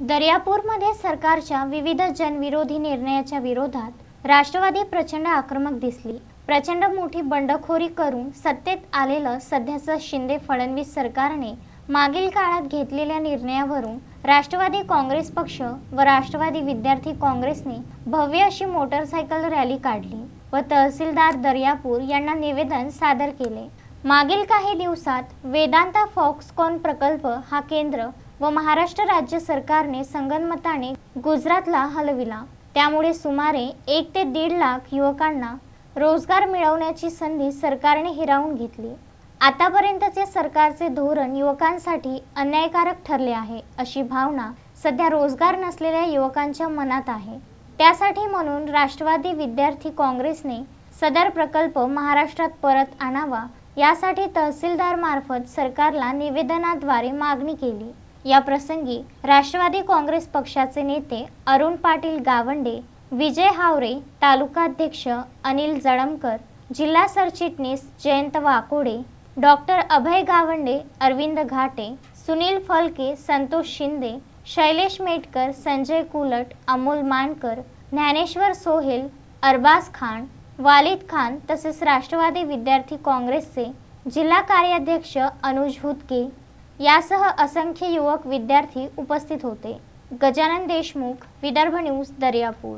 दर्यापूरमध्ये सरकारच्या विविध जनविरोधी निर्णयाच्या विरोधात राष्ट्रवादी प्रचंड आक्रमक दिसली. प्रचंड मोठी बंडखोरी करून सत्तेत आलेलं सध्याचं शिंदे फडणवीस सरकारने मागील काळात घेतलेल्या निर्णयावरून राष्ट्रवादी काँग्रेस पक्ष व राष्ट्रवादी विद्यार्थी काँग्रेसने भव्य अशी मोटरसायकल रॅली काढली व तहसीलदार दर्यापूर यांना निवेदन सादर केले. मागील काही दिवसात वेदांता फॉक्सकॉन प्रकल्प हा केंद्र व महाराष्ट्र राज्य सरकारने संगनमताने गुजरातला हलविला. त्यामुळे सुमारे एक ते दीड लाख युवकांना रोजगार मिळवण्याची संधी सरकारने हिरावून घेतली. आतापर्यंतचे सरकारचे धोरण युवकांसाठी अन्यायकारक ठरले आहे अशी भावना सध्या रोजगार नसलेल्या युवकांच्या मनात आहे. त्यासाठी म्हणून राष्ट्रवादी विद्यार्थी काँग्रेसने सदर प्रकल्प महाराष्ट्रात परत आणावा यासाठी तहसीलदार मार्फत सरकारला निवेदनाद्वारे मागणी केली. या प्रसंगी राष्ट्रवादी काँग्रेस पक्षाचे नेते अरुण पाटील गावंडे विजय हावरे तालुकाध्यक्ष अनिल जळमकर जिल्हा सरचिटणीस जयंत वाकोडे डॉक्टर अभय गावंडे अरविंद घाटे सुनील फलके संतोष शिंदे शैलेश मेटकर संजय कुलट अमोल मानकर ज्ञानेश्वर सोहेल अरबाज खान वालिद खान तसेच राष्ट्रवादी विद्यार्थी काँग्रेसचे जिल्हा कार्याध्यक्ष अनुज हुतके यासह असंख्य युवक विद्यार्थी उपस्थित होते. गजानन देशमुख विदर्भ न्यूज दर्यापूर.